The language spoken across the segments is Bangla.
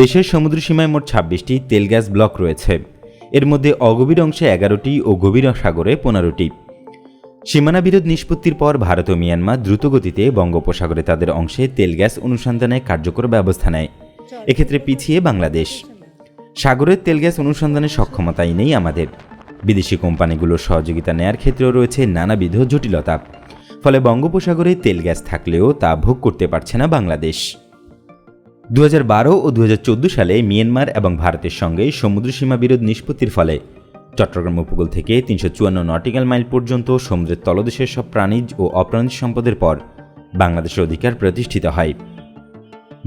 দেশের সমুদ্র সীমায় মোট ছাব্বিশটি তেল গ্যাস ব্লক রয়েছে। এর মধ্যে অগভীর অংশে এগারোটি ও গভীর সাগরে পনেরোটি। সীমানা বিরোধ নিষ্পত্তির পর ভারত ও মিয়ানমার দ্রুতগতিতে বঙ্গোপসাগরে তাদের অংশে তেল গ্যাস অনুসন্ধানে কার্যকর ব্যবস্থা নেয়। এক্ষেত্রে পিছিয়ে বাংলাদেশ। সাগরের তেল গ্যাস অনুসন্ধানের সক্ষমতাই নেই আমাদের। বিদেশি কোম্পানিগুলোর সহযোগিতা নেয়ার ক্ষেত্রেও রয়েছে নানাবিধ জটিলতা। ফলে বঙ্গোপসাগরে তেল গ্যাস থাকলেও তা ভোগ করতে পারছে না বাংলাদেশ। দু হাজার বারো ও দু হাজার চোদ্দ সালে মিয়ানমার এবং ভারতের সঙ্গে সমুদ্র সীমা বিরোধ নিষ্পত্তির ফলে চট্টগ্রাম উপকূল থেকে তিনশো চুয়ান্ন নটিক্যাল মাইল পর্যন্ত সমুদ্রের তলদেশের সব প্রাণীজ ও অপ্রাণীজ সম্পদের পর বাংলাদেশের অধিকার প্রতিষ্ঠিত হয়।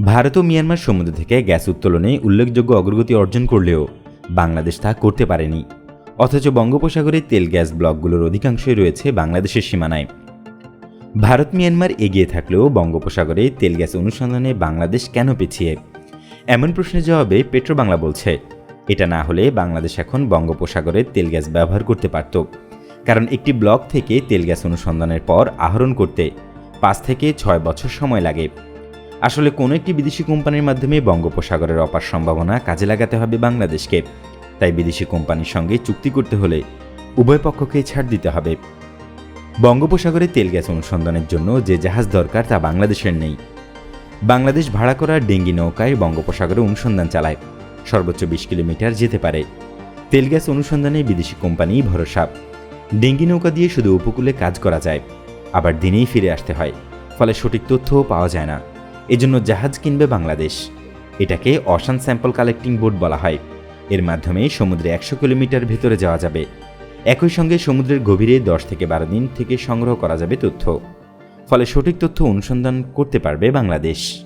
ভারত ও মিয়ানমার সমুদ্র থেকে গ্যাস উত্তোলনে উল্লেখযোগ্য অগ্রগতি অর্জন করলেও বাংলাদেশ তা করতে পারেনি। অথচ বঙ্গোপসাগরে তেল গ্যাস ব্লকগুলোর অধিকাংশই রয়েছে বাংলাদেশের সীমানায়। ভারত মিয়ানমার এগিয়ে থাকলেও বঙ্গোপসাগরে তেল গ্যাস অনুসন্ধানে বাংলাদেশ কেন পিছিয়ে? এমন প্রশ্নের জবাবে পেট্রো বাংলা বলছে, এটা না হলে বাংলাদেশ এখন বঙ্গোপসাগরে তেল গ্যাস ব্যবহার করতে পারত। কারণ একটি ব্লক থেকে তেল গ্যাস অনুসন্ধানের পর আহরণ করতে পাঁচ থেকে ছয় বছর সময় লাগে। আসলে কোনো একটি বিদেশি কোম্পানির মাধ্যমে বঙ্গোপসাগরের অপার সম্ভাবনা কাজে লাগাতে হবে বাংলাদেশকে। তাই বিদেশি কোম্পানির সঙ্গে চুক্তি করতে হলে উভয় পক্ষকে ছাড় দিতে হবে। বঙ্গোপসাগরে তেল গ্যাস অনুসন্ধানের জন্য যে জাহাজ দরকার তা বাংলাদেশের নেই। বাংলাদেশ ভাড়া করা ডেঙ্গি নৌকায় বঙ্গোপসাগরে অনুসন্ধান চালায়। সর্বোচ্চ বিশ কিলোমিটার যেতে পারে। তেল গ্যাস অনুসন্ধানে বিদেশি কোম্পানি ভরসা। ডেঙ্গি নৌকা দিয়ে শুধু উপকূলে কাজ করা যায়। আবার দিনেই ফিরে আসতে হয়। ফলে সঠিক তথ্যও পাওয়া যায় না। এজন্য জাহাজ কিনবে বাংলাদেশ। এটাকে অশান স্যাম্পল কালেক্টিং বোর্ড বলা হয়। এর মাধ্যমে সমুদ্রে একশো কিলোমিটার ভেতরে যাওয়া যাবে। একই সঙ্গে সমুদ্রের গভীরে দশ থেকে বারো দিন থেকে সংগ্রহ করা যাবে তথ্য। ফলে সঠিক তথ্য অনুসন্ধান করতে পারবে বাংলাদেশ।